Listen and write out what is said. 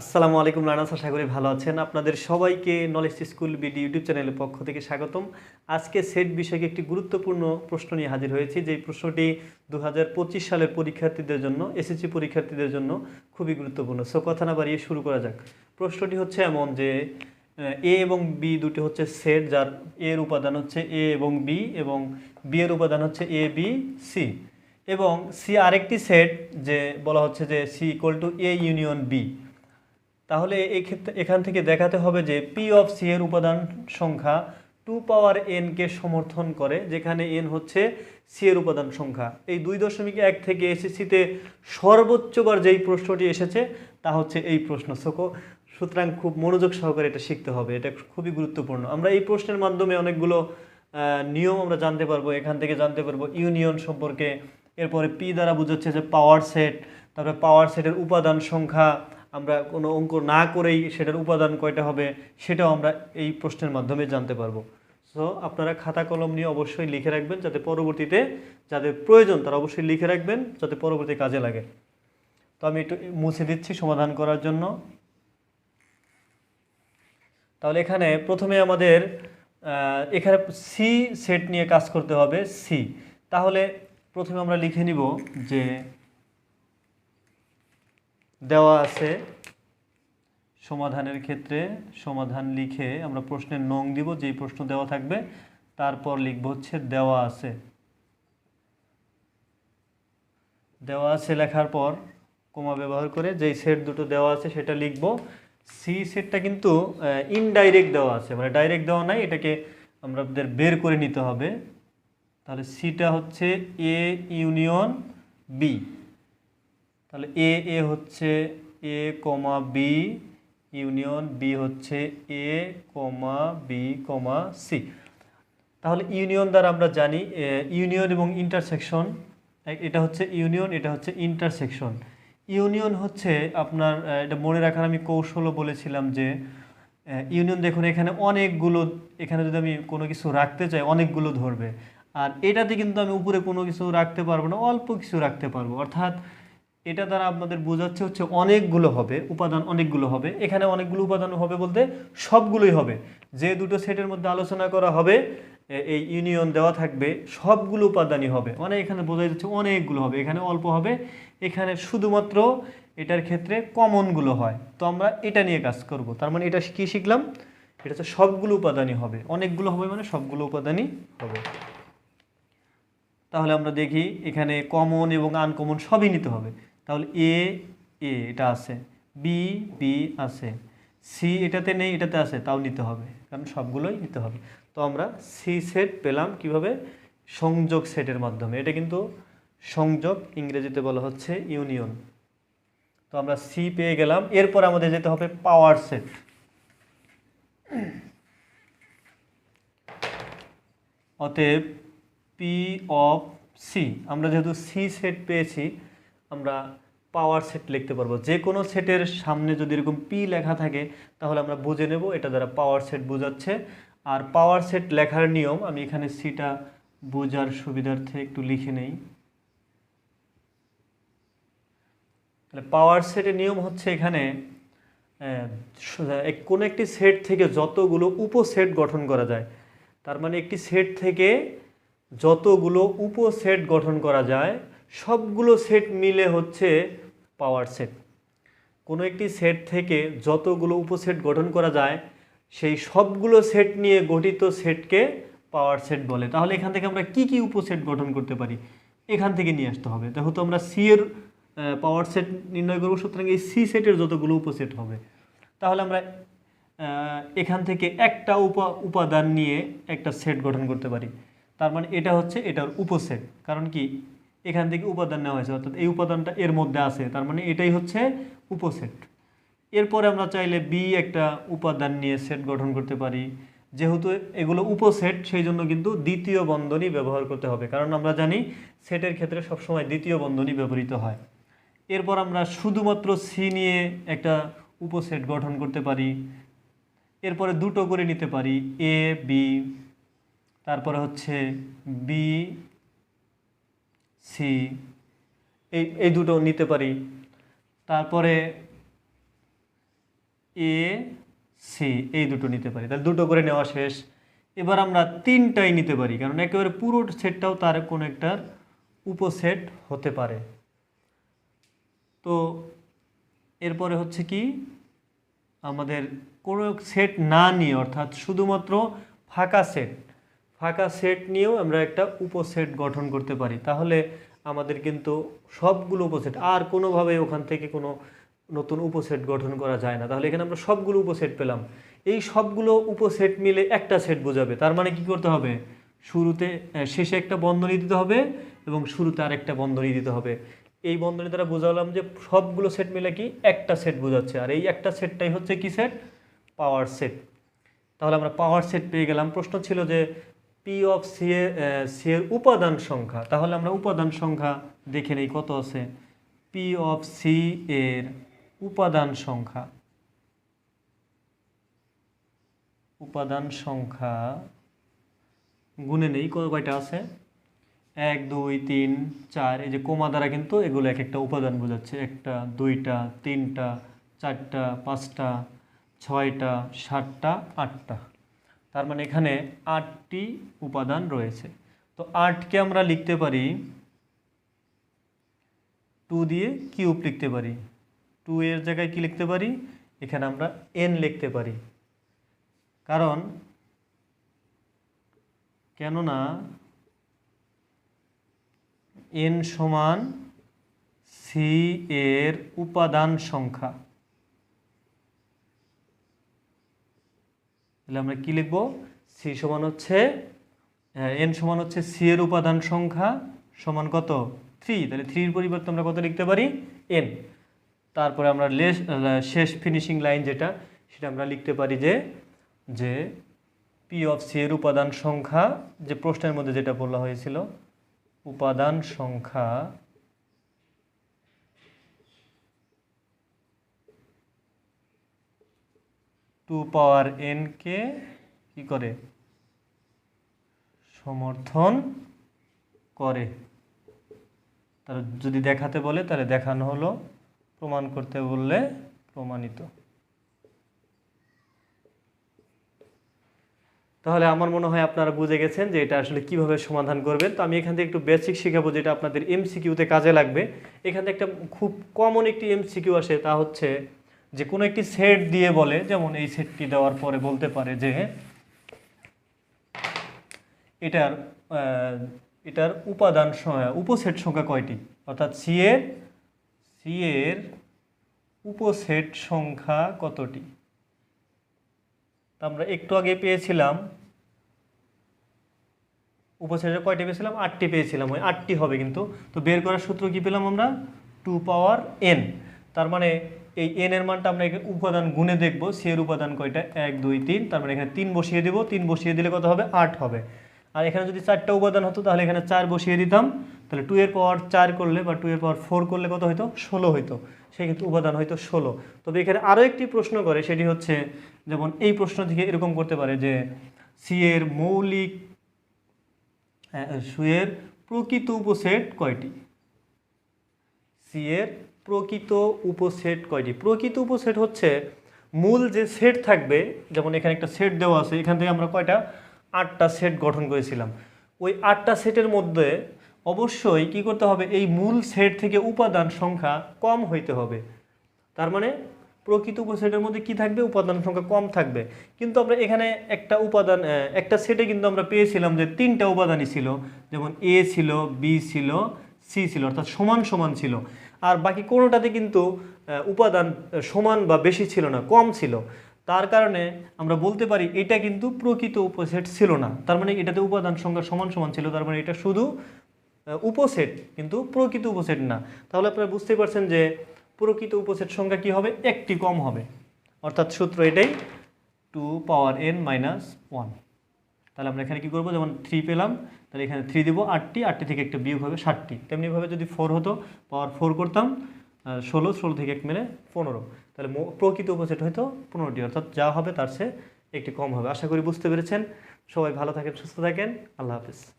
আসসালামু আলাইকুম লানাস আশা করি ভালো আছেন। আপনাদের সবাইকে নলেজ স্কুল বিডি ইউটিউব চ্যানেলের পক্ষ থেকে স্বাগতম। আজকে সেট বিষয়কে একটি গুরুত্বপূর্ণ প্রশ্ন নিয়ে হাজির হয়েছি, যেই প্রশ্নটি দু হাজার পঁচিশ সালের পরীক্ষার্থীদের জন্য এসএসসি পরীক্ষার্থীদের জন্য খুবই গুরুত্বপূর্ণ। সো কথা না বাড়িয়ে শুরু করা যাক। প্রশ্নটি হচ্ছে এমন যে, এ এবং বি দুটি হচ্ছে সেট, যার এর উপাদান হচ্ছে এ এবং বি এবং বি এর উপাদান হচ্ছে এ বি সি এবং সি আরেকটি সেট, যে বলা হচ্ছে যে C equal to A union B তাহলে এই ক্ষেত্রে, এখান থেকে দেখাতে হবে যে পি অফ সি এর উপাদান সংখ্যা টু পাওয়ার এনকে সমর্থন করে, যেখানে এন হচ্ছে সি এর উপাদান সংখ্যা। এই দুই দশমিক এক থেকে এসএসসিতে সর্বোচ্চবার যেই প্রশ্নটি এসেছে, তা হচ্ছে এই প্রশ্ন। সোকো সুতরাং খুব মনোযোগ সহকারে এটা শিখতে হবে, এটা খুবই গুরুত্বপূর্ণ। আমরা এই প্রশ্নের মাধ্যমে অনেকগুলো নিয়ম আমরা জানতে পারব, এখান থেকে জানতে পারব ইউনিয়ন সম্পর্কে। এরপরে পি দ্বারা বোঝাচ্ছে যে পাওয়ার সেট তারপরে পাওয়ার সেটের উপাদান সংখ্যা আমরা কোনো অঙ্ক না করেই সেটার উপাদান কয়টা হবে সেটাও আমরা এই প্রশ্নের মাধ্যমে জানতে পারব। সো আপনারা খাতা কলম নিয়ে অবশ্যই লিখে রাখবেন যাতে পরবর্তীতে যাদের প্রয়োজন তারা অবশ্যই লিখে রাখবেন যাতে পরবর্তী কাজে লাগে। তো আমি একটু মুছে দিচ্ছি সমাধান করার জন্য। তাহলে এখানে প্রথমে আমাদের এখানে সি সেট নিয়ে কাজ করতে হবে সি তাহলে প্রথমে আমরা লিখে নিব যে দেওয়া আছে। সমাধানের ক্ষেত্রে সমাধান লিখে আমরা প্রশ্নের নং দিব, যেই প্রশ্ন দেওয়া থাকবে, তারপর লিখব হচ্ছে দেওয়া আছে। দেওয়া আছে লেখার পর কোমা ব্যবহার করে যেই সেট দুটো দেওয়া আছে সেটা লিখব। সি সেটটা কিন্তু ইনডাইরেক্ট দেওয়া আছে মানে ডাইরেক্ট দেওয়া নাই, এটাকে আমাদের বের করে নিতে হবে। তাহলে সিটা হচ্ছে এ ইউনিয়ন বি তাহলে এ এ হচ্ছে A comma B union B হচ্ছে A comma B comma C তাহলে ইউনিয়ন দ্বারা আমরা জানি ইউনিয়ন এবং ইন্টারসেকশন এটা হচ্ছে ইউনিয়ন, এটা হচ্ছে ইন্টারসেকশন ইউনিয়ন হচ্ছে আপনার এটা মনে রাখার আমি কৌশলও বলেছিলাম যে ইউনিয়ন দেখুন, এখানে অনেকগুলো, এখানে যদি আমি কোনো কিছু রাখতে চাই, অনেকগুলো ধরবে। আর এটাতে কিন্তু আমি উপরে কোনো কিছু রাখতে পারব না, অল্প কিছু রাখতে পারব। অর্থাৎ এটা দ্বারা আপনাদের বোঝাচ্ছে হচ্ছে অনেকগুলো হবে, উপাদান অনেকগুলো হবে। এখানে অনেকগুলো উপাদান হবে বলতে সবগুলোই হবে। যে দুটো সেটের মধ্যে আলোচনা করা হবে এই ইউনিয়ন দেওয়া থাকবে, সবগুলো উপাদানই হবে। মানে এখানে বোঝা যাচ্ছে অনেকগুলো হবে। এখানে অল্প হবে, এখানে শুধুমাত্র এটার ক্ষেত্রে কমনগুলো হয়। তো আমরা এটা নিয়ে কাজ করব। তার মানে এটা কী শিখলাম? এটা হচ্ছে সবগুলো উপাদানই হবে। অনেকগুলো হবে মানে সবগুলো উপাদানই হবে। তাহলে আমরা দেখি এখানে কমন এবং আনকমন সবই নিতে হবে। তাহলে এ এ এটা আছে। বি বি আছে। সি এটাতে নেই, এটাতে আছে, তাও নিতে হবে। কারণ সবগুলোই নিতে হবে। তো আমরা সি সেট পেলাম কীভাবে? সংযোগ সেটের মাধ্যমে। এটা কিন্তু সংযোগ ইংরেজিতে বলা হচ্ছে ইউনিয়ন তো আমরা সি পেয়ে গেলাম। এরপর আমাদের যেতে হবে পাওয়ার সেট অতএব পি অফ সি আমরা যেহেতু সি সেট পেয়েছি আমরা পাওয়ার সেট লিখতে পারব। যে কোনো সেটের সামনে যদি এরকম পি লেখা থাকে, তাহলে আমরা বুঝে নেব এটা দ্বারা পাওয়ার সেট বোঝাচ্ছে। আর পাওয়ার সেট লেখার নিয়ম, আমি এখানে সিটা বোঝার সুবিধার্থে একটু লিখে নেই। তাহলে পাওয়ার সেটের নিয়ম হচ্ছে এখানে কোনো একটি সেট থেকে যতগুলো উপসেট গঠন করা যায়, তার মানে একটি সেট থেকে যতগুলো উপসেট গঠন করা যায় সবগুলো সেট মিলে হচ্ছে পাওয়ার সেট কোনো একটি সেট থেকে যতগুলো উপসেট গঠন করা যায়, সেই সবগুলো সেট নিয়ে গঠিত সেটকে পাওয়ার সেট বলে। তাহলে এখান থেকে আমরা কি কি উপসেট গঠন করতে পারি? এখান থেকে নিয়ে আসতে হবে। যেহেতু আমরা সি এর পাওয়ার সেট নির্ণয় করব, সুতরাং এই সি সেটের যতগুলো উপসেট হবে। তাহলে আমরা এখান থেকে একটা উপা, উপাদান নিয়ে একটা সেট গঠন করতে পারি। তার মানে এটা হচ্ছে এটার উপসেট। কারণ কি? এখান থেকে উপাদান নেওয়া হয়েছে, অর্থাৎ এই উপাদানটা এর মধ্যে আছে, তার মানে এটাই হচ্ছে উপসেট। এরপরে আমরা চাইলে বি একটা উপাদান নিয়ে সেট গঠন করতে পারি। যেহেতু এগুলো উপসেট সেই জন্য কিন্তু দ্বিতীয় বন্ধনী ব্যবহার করতে হবে, কারণ আমরা জানি সেটের ক্ষেত্রে সবসময় দ্বিতীয় বন্ধনী ব্যবহৃত হয়। এরপর আমরা শুধুমাত্র সি নিয়ে একটা উপসেট গঠন করতে পারি। এরপরে দুটো করে নিতে পারি এ বি তারপরে হচ্ছে বি সি এই এই দুটো নিতে পারি। তারপরে এ সি এই দুটো নিতে পারি। তাহলে দুটো করে নেওয়া শেষ। এবার আমরা তিনটাই নিতে পারি, কারণ একেবারে পুরো সেটটাও তার কোনো একটার উপসেট হতে পারে। তো এরপরে হচ্ছে কি, আমাদের কোনো সেট না নিয়ে, অর্থাৎ শুধুমাত্র ফাঁকা সেট ফাঁকা সেট নিয়েও আমরা একটা উপসেট গঠন করতে পারি। তাহলে আমাদের কিন্তু সবগুলো উপসেট, আর কোনোভাবে ওখান থেকে কোনো নতুন উপসেট গঠন করা যায় না। তাহলে এখানে আমরা সবগুলো উপসেট পেলাম। এই সবগুলো উপসেট মিলে একটা সেট বোঝাবে। তার মানে কি করতে হবে? শুরুতে শেষে একটা বন্ধনী দিতে হবে এবং শুরুতে আরেকটা বন্ধনী দিতে হবে। এই বন্ধনী দ্বারা বোঝালাম যে সবগুলো সেট মিলে কি একটা সেট বোঝাচ্ছে। আর এই একটা সেটটাই হচ্ছে কি সেট পাওয়ার সেট তাহলে আমরা পাওয়ার সেট পেয়ে গেলাম। প্রশ্ন ছিল যে পি অফ সি সি এর উপাদান সংখ্যা, তাহলে আমরা উপাদান সংখ্যা দেখে নেই, কত আছে? পি অফ সি এর উপাদান সংখ্যা উপাদান সংখ্যা গুণে নেই, কত কয়টা আছে? এক, দুই, তিন, চার, এই যে কোমা দ্বারা কিন্তু এগুলো এক একটা উপাদান বোঝাচ্ছে, একটা, দুইটা, তিনটা, চারটা, পাঁচটা, ছয়টা, সাতটা, আটটা। তার মানে এখানে আটটি উপাদান রয়েছে। তো আটকে আমরা লিখতে পারি টু দিয়ে কিউব লিখতে পারি। টু এর জায়গায় কি লিখতে পারি? এখানে আমরা এন লিখতে পারি। কারণ কেননা এন সমান সি এর উপাদান সংখ্যা। তাহলে আমরা কি লিখব? সি সমান হচ্ছে এন সমান হচ্ছে সি এর উপাদান সংখ্যা সমান কত? থ্রি তাহলে থ্রির পরিবর্তে আমরা কত লিখতে পারি? এন তারপরে আমরা লেস শেষ ফিনিশিং লাইন যেটা, সেটা আমরা লিখতে পারি যে যে পি অফ সি এর উপাদান সংখ্যা, যে প্রশ্নের মধ্যে যেটা বলা হয়েছিল, উপাদান সংখ্যা টু পাওয়ার এনকে কি করে? সমর্থন করে। তার যদি দেখাতে বলে, তাহলে দেখানো হলো প্রমাণ করতে বললে প্রমাণিত। তাহলে আমার মনে হয় আপনারা বুঝে গেছেন যে এটা আসলে কীভাবে সমাধান করবেন। তো আমি এখান থেকে একটু বেসিক শেখাবো যেটা আপনাদের এমসিকিউতে কাজে লাগবে। এখান থেকে একটা খুব কমন একটি এমসিকিউ আসে, তা হচ্ছে যে কোনো একটি সেট দিয়ে বলে, যেমন এই সেটটি দেওয়ার পরে বলতে পারে যে এটার এটার উপাদান উপসেট সংখ্যা কয়টি? অর্থাৎ সি এর সি এর উপসেট সংখ্যা কতটি? আমরা একটু আগে পেয়েছিলাম উপসেটে কয়টি পেয়েছিলাম? আটটি পেয়েছিলাম, ওই আটটি হবে কিন্তু। তো বের করার সূত্র কি পেলাম আমরা? টু পাওয়ার এন তার মানে এই এন এর মানটা আমরা এখানে উপাদান গুণে দেখব সি এর উপাদান কয়টা? এক, দুই, তিন, তার মানে এখানে তিন বসিয়ে দেব, তিন বসিয়ে দিলে কত হবে? আট হবে। আর এখানে যদি চারটা উপাদান হতো, তাহলে এখানে চার বসিয়ে দিতাম। তাহলে টু এর পাওয়ার চার করলে বা টু এর পাওয়ার ফোর করলে কত হইতো? ষোলো হইতো। কিন্তু উপাদান হয়তো ষোলো। তবে এখানে আরও একটি প্রশ্ন করে, সেটি হচ্ছে যেমন এই প্রশ্ন থেকে এরকম করতে পারে যে সি এর মৌলিক সুয়ের প্রকৃত উপসেট কয়টি? সি এর প্রকৃত উপসেট কয়টি? প্রকৃত উপসেট হচ্ছে মূল যে সেট থাকবে, যেমন এখানে একটা সেট দেওয়া আছে, এখান থেকে আমরা কয়টা? আটটা সেট গঠন করেছিলাম। ওই আটটা সেটের মধ্যে অবশ্যই কি করতে হবে? এই মূল সেট থেকে উপাদান সংখ্যা কম হইতে হবে। তার মানে প্রকৃত উপসেটের মধ্যে কি থাকবে? উপাদান সংখ্যা কম থাকবে। কিন্তু আমরা এখানে একটা উপাদান একটা সেটে কিন্তু আমরা পেয়েছিলাম যে তিনটা উপাদানই ছিল। যেমন এ ছিল বি ছিল সি ছিল, অর্থাৎ সমান সমান ছিল। আর বাকি কোনোটাতে কিন্তু উপাদান সমান বা বেশি ছিল না, কম ছিল। তার কারণে আমরা বলতে পারি এটা কিন্তু প্রকৃত উপসেট ছিল না। তার মানে এটাতে উপাদান সংখ্যা সমান সমান ছিল, তার মানে এটা শুধু উপসেট, কিন্তু প্রকৃত উপসেট না। তাহলে আপনারা বুঝতে পারছেন যে প্রকৃত উপসেট সংখ্যা কি হবে? একটি কম হবে। অর্থাৎ সূত্র এটাই two power N minus one তাহলে আমরা এখানে কী করব? যেমন থ্রি পেলাম, তাহলে এখানে থ্রি দেবো, আটটি আটটি থেকে একটা বিয়োগ হবে ষাটটি। তেমনিভাবে যদি ফোর হতো পাওয়ার ফোর করতাম ষোলো ষোলো থেকে এক মেলে পনেরো। তাহলে প্রকৃত উপসেট হয়তো পনেরোটি, অর্থাৎ যা হবে তার চেয়ে একটি কম হবে। আশা করি বুঝতে পেরেছেন। সবাই ভালো থাকেন, সুস্থ থাকেন। আল্লাহ হাফিজ।